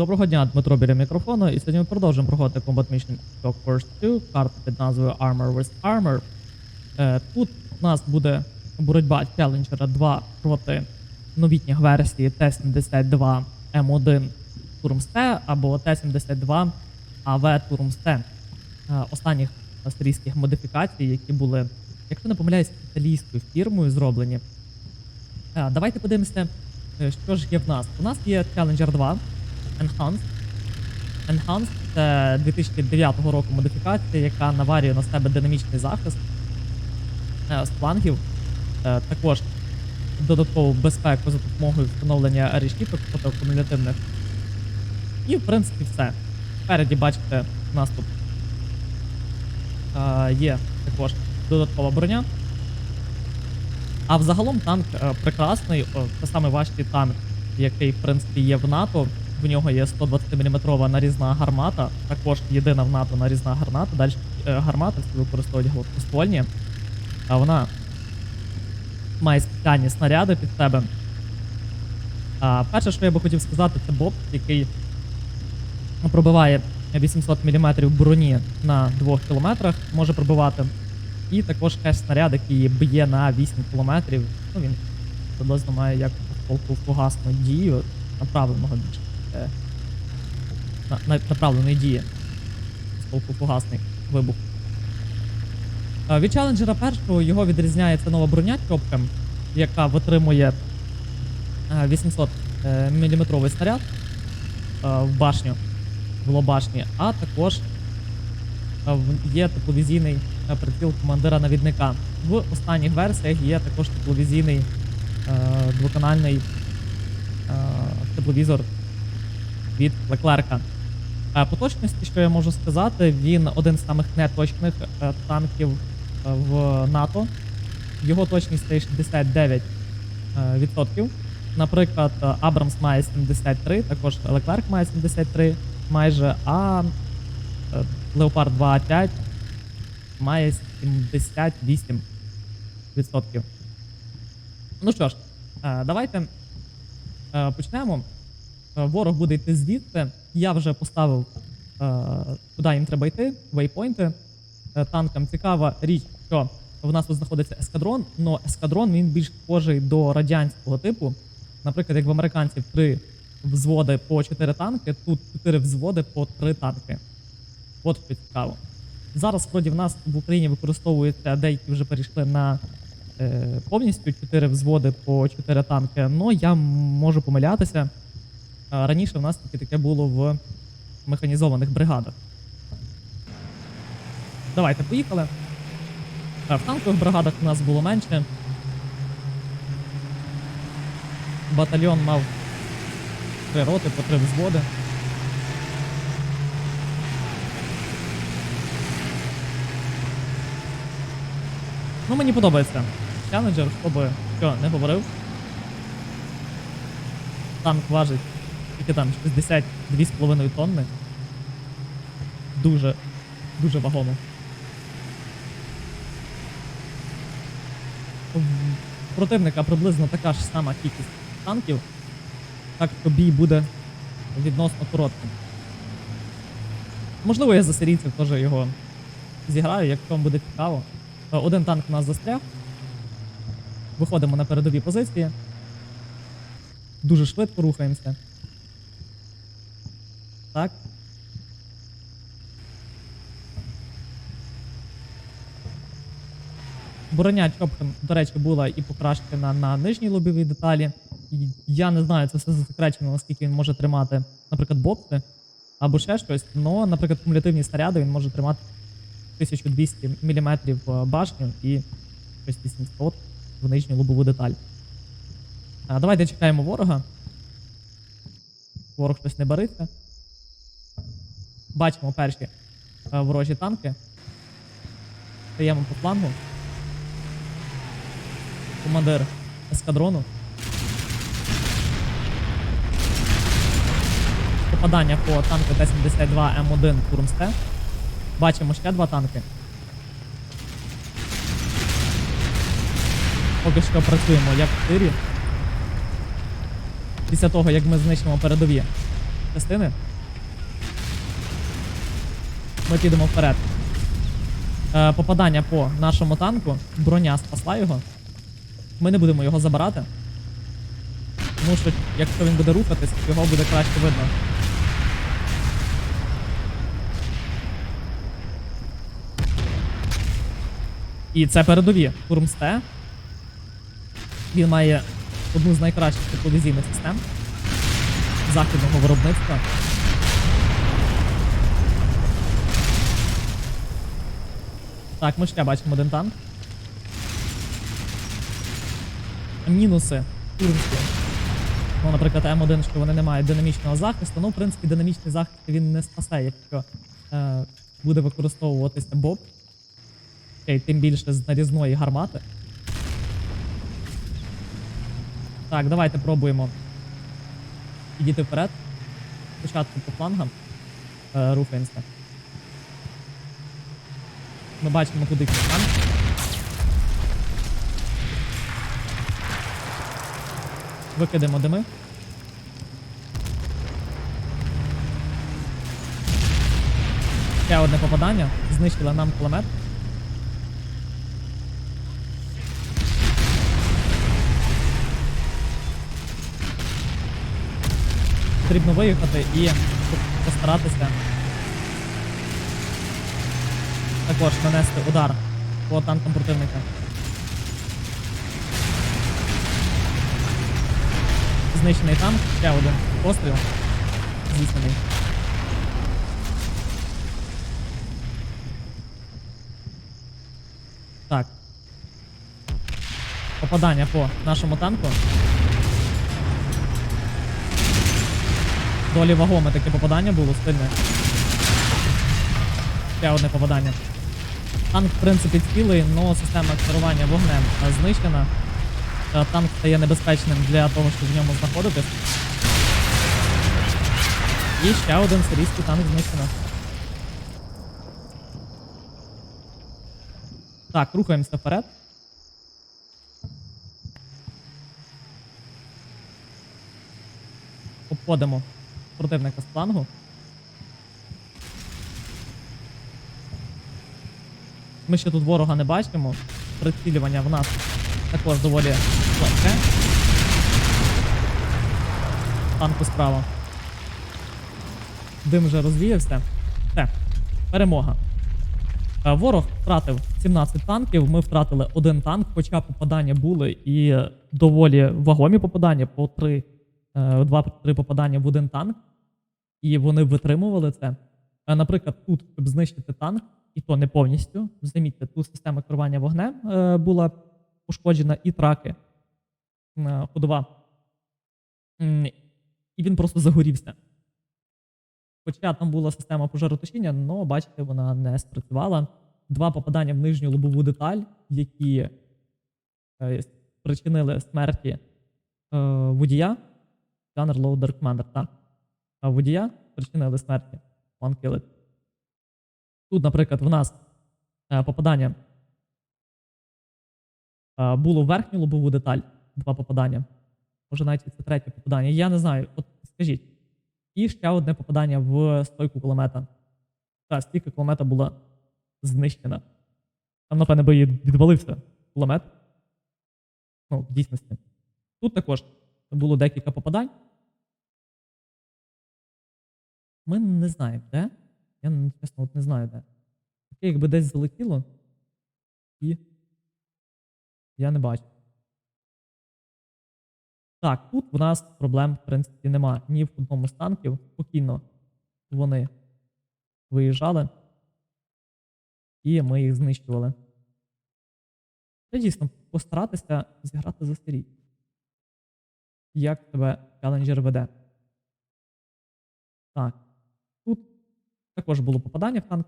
Доброго дня, Дмитро біля мікрофону, і сьогодні ми продовжуємо проходити Combat Mission Shock Force 2, карта під назвою Armor vs Armor. Е, тут у нас буде боротьба Challenger 2 проти новітніх версій Т-72 М1 Турмсте або Т-72 АВ Турмсте. Е, останніх австрійських модифікацій, які були, якщо не помиляюсь, італійською фірмою зроблені. Е, Давайте подивимося, е, що ж є в нас. У нас є Challenger 2 Enhanced. Enhanced це 2009 року модифікація, яка наварює на себе динамічний захист е, з флангів. Е, Також додаткову безпеку за допомогою встановлення решіток фотоакумулятивних. І в принципі все. Спереді бачите, у нас е, є також додаткова броня. А взагалом танк е, прекрасний, це саме важкий танк, який в принципі є в НАТО. В нього є 120-мм нарізна гармата, також єдина в НАТО нарізна гармата. Далі е, гармати всі використовують гладкоствольні. А вона має спеціальні снаряди під себе. А, перше, що я би хотів сказати, це боб, який пробиває 800 мм броні на 2 км, може пробивати. І також кеш снаряд, який б'є на 8 км. Ну, він приблизно має як полку фугасну дію направленого більше. Е, На, на, направленої дії. Полку фугасний вибух. Е, Від челенджера першого його відрізняє ця нова броня Чопка, яка витримує 800 мм снаряд е, в башню, в лобашні, а також е, є тепловізійний е, приціл командира навідника. В останніх версіях є також тепловізійний е, двоканальний е, тепловізор від Леклерка. Е, По точності, що я можу сказати, він один з самих неточних е, танків е, в НАТО. Його точність стає 69%. е. Наприклад, Абрамс має 73, також Леклерк має 73 майже, а Leopard 2A5 має 78%. Ну що ж, давайте почнемо. Е, Ворог буде йти звідти. Я вже поставив, е, куди їм треба йти, вейпойнти. Е, Танкам цікава річ, що в нас тут знаходиться ескадрон, але ескадрон він більш схожий до радянського типу. Наприклад, як в американців три взводи по 4 танки, тут 4 взводи по 3 танки. От що цікаво. Зараз вроді в нас в Україні використовується, деякі вже перейшли на е, повністю 4 взводи по 4 танки. Ну я можу помилятися. Раніше в нас тільки таке було в механізованих бригадах. Давайте, поїхали. В танкових бригадах у нас було менше. Батальйон мав три роти по три взводи. Ну, мені подобається. Хто би що не говорив. Танк важить тільки там 62,5 тонни. Дуже, дуже вагомо. В противника приблизно така ж сама кількість танків, так що бій буде відносно коротким. Можливо, я за сирійців теж його зіграю, якщо вам буде цікаво. Е, Один танк у нас застряг. Виходимо на передові позиції. Дуже швидко рухаємося. Так. Броня Чопхен, до речі, була і покращена на нижній лобовій деталі. І Я не знаю, це все засекречено, наскільки він може тримати, наприклад, бокси або ще щось. Но, наприклад, кумулятивні снаряди він може тримати 1200 мм башню і щось 800 в нижню лобову деталь. А, давайте чекаємо ворога. Ворог щось не бариться. Бачимо перші е, ворожі танки. Стаємо по флангу. Командир ескадрону. Попадання по танку Т-72 М1 Турмсте. Бачимо ще два танки. Поки що працюємо як в тирі. Після того, як ми знищимо передові частини. Ми підемо вперед. Е, попадання по нашому танку. Броня спасла його. Ми не будемо його забирати. Тому що якщо він буде рухатись, його буде краще видно. І це передові Турмсте. Він має одну з найкращих тепловізійних систем західного виробництва. Так, ми ще бачимо один танк. Мінуси турмські. Ну, наприклад, М1, що вони не мають динамічного захисту. Ну, в принципі, динамічний захист він не спасе, якщо е, буде використовуватися боб. Окей, тим більше з нарізної гармати. Так, давайте пробуємо підійти вперед. Спочатку по флангам е, рухаємося. Ми бачимо, куди танк. Викидаємо дими. Ще одне попадання. Знищили нам кулемет. Потрібно виїхати і постаратися також нанести удар по танкам противника. Знищений танк, ще один постріл. Здійснений. Так. Попадання по нашому танку. Долі вагоме таке попадання було сильне. Ще одне попадання. Танк, в принципі, цілий, але система керування вогнем е, знищена. Е, Танк стає небезпечним для того, щоб в ньому знаходитись. І ще один сирійський танк знищено. Так, рухаємося вперед. Обходимо противника з флангу. Ми ще тут ворога не бачимо. Прицілювання в нас також доволі легке. Танку справа. Дим вже розвіявся. Все. Перемога. Е, Ворог втратив 17 танків, ми втратили один танк, хоча попадання були і доволі вагомі попадання по 3, 2-3 попадання в один танк. І вони витримували це. Е, Наприклад, тут, щоб знищити танк, і то не повністю. Замітьте, тут система керування вогнем е, була пошкоджена, і траки е, ходова. І він просто загорівся. Хоча там була система пожаротушіння, але бачите, вона не спрацювала. Два попадання в нижню лобову деталь, які е, спричинили смерті водія. Gunner Loader Commander, так. Водія спричинили смерті. One killed. Тут, наприклад, в нас е, попадання е, було верхню лобову деталь, два попадання. Може навіть це третє попадання. Я не знаю, от скажіть. І ще одне попадання в стойку кулемета. Та стійка кулемета була знищена. Там, напевне, би відвалився кулемет. Ну, в дійсності. Тут також було декілька попадань. Ми не знаємо, де. Я ну, чесно от не знаю, де. Таке, якби десь залетіло. І я не бачу. Так, тут в нас проблем, в принципі, нема. Ні в одному з танків. Спокійно вони виїжджали. І ми їх знищували. Це дійсно постаратися зіграти за сирій. Як тебе челенджер веде? Так. Також було попадання в танк.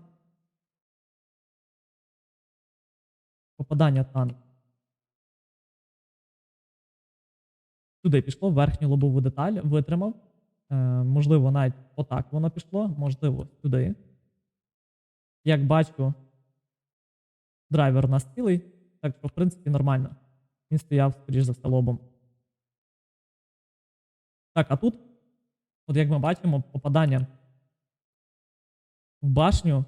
Попадання танк. Туди пішло верхню лобову деталь, витримав. Е, можливо, навіть отак воно пішло, можливо, сюди. Як бачу, драйвер у нас цілий, так що, в принципі, нормально. Він стояв, скоріш за все, лобом. Так, а тут От як ми бачимо, попадання в башню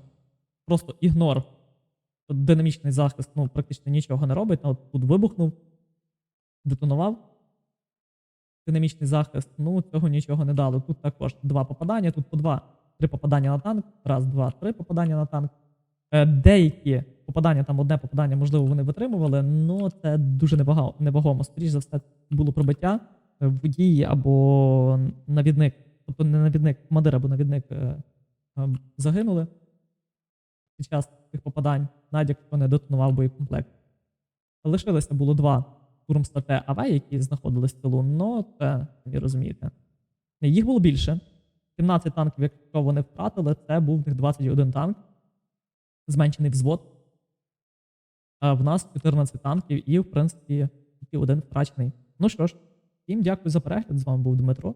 просто ігнор. Динамічний захист ну, практично нічого не робить. А От тут вибухнув, детонував. Динамічний захист, ну цього нічого не дало. Тут також два попадання, тут по два, три попадання на танк. Раз, два, три попадання на танк. Е, Деякі попадання, там одне попадання, можливо, вони витримували, але це дуже невагомо. Скоріше за все, було пробиття водій або навідник, тобто не навідник, командир або навідник е, загинули під час цих попадань, навіть якщо не детонував боєкомплект. Лишилося було два Турмстате АВ, які знаходились в тилу, но це самі розумієте. Їх було більше. 17 танків, якщо вони втратили, це був в них 21 танк, зменшений взвод. А в нас 14 танків і, в принципі, тільки один втрачений. Ну що ж, всім дякую за перегляд. З вами був Дмитро.